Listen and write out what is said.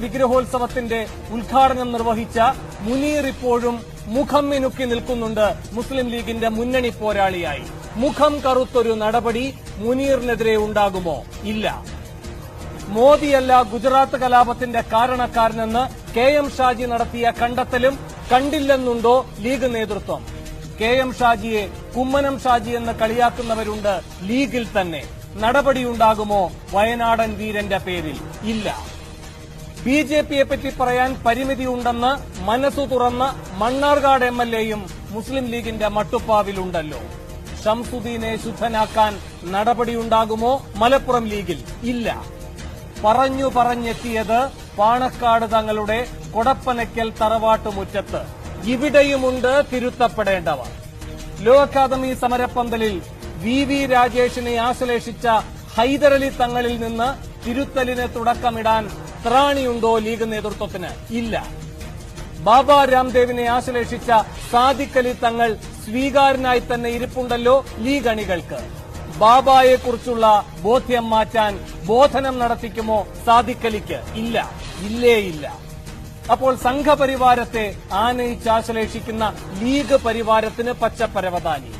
വിഗ്രഹോത്സവത്തിന്റെ ഉദ്ഘാടനം നിർവഹിച്ച മുനീർ ഇപ്പോഴും മുഖം മിനുക്കി നിൽക്കുന്നുണ്ട്. മുസ്ലിം ലീഗിന്റെ മുന്നണി പോരാളിയായി. മുഖം കറുത്തൊരു നടപടി മുനീറിനെതിരെ ഉണ്ടാകുമോ? ഇല്ല. മോദിയല്ല ഗുജറാത്ത് കലാപത്തിന്റെ കാരണക്കാരനെന്ന് കെ എം ഷാജി നടത്തിയ കണ്ടെത്തലും കണ്ടില്ലെന്നുണ്ടോ ലീഗ് നേതൃത്വം? കെ എം ഷാജിയെ കുമ്മനം ഷാജി എന്ന് കളിയാക്കുന്നവരുണ്ട് ലീഗിൽ തന്നെ. നടപടിയുണ്ടാകുമോ വയനാടൻ വീരന്റെ പേരിൽ? ഇല്ല. ബി ജെ പിയെ പറ്റി പറയാൻ പരിമിതിയുണ്ടെന്ന് മനസ്സു തുറന്ന മണ്ണാർകാട് എം എൽ എയും മുസ്ലിം ലീഗിന്റെ മട്ടുപ്പാവിലുണ്ടല്ലോ. ഷംസുദ്ദീനെ ശുദ്ധനാക്കാൻ നടപടിയുണ്ടാകുമോ? മലപ്പുറം ലീഗിൽ ഇല്ല. പറഞ്ഞു പറഞ്ഞെത്തിയത് പാണക്കാട് തങ്ങളുടെ കൊടപ്പനയ്ക്കൽ തറവാട്ടുമുറ്റത്ത്. ഇവിടെയുമുണ്ട് തിരുത്തപ്പെടേണ്ടവർ. ലോ അക്കാദമി സമരപ്പന്തലിൽ വി വി രാജേഷിനെ ആശ്ലേഷിച്ച ഹൈദരലി തങ്ങളിൽ നിന്ന് തിരുത്തലിന് തുടക്കമിടാൻ ത്രാണിയുണ്ടോ ലീഗ് നേതൃത്വത്തിന്? ഇല്ല. ബാബ രാംദേവിനെ ആശ്ലേഷിച്ച സാദിഖലി തങ്ങൾ സ്വീകാരനായി തന്നെ ഇരിപ്പുണ്ടല്ലോ ലീഗ് അണികൾക്ക്. ബാബായെക്കുറിച്ചുള്ള ബോധ്യം മാറ്റാൻ ബോധനം നടത്തിക്കുമോ സാദിഖലിക്ക് ഇല്ല. ഇല്ലേ ഇല്ല. അപ്പോൾ സംഘപരിവാരത്തെ ആനയിച്ചാശ്ലേഷിക്കുന്ന ലീഗ് പരിവാരത്തിന് പച്ചപ്പരവതാനി.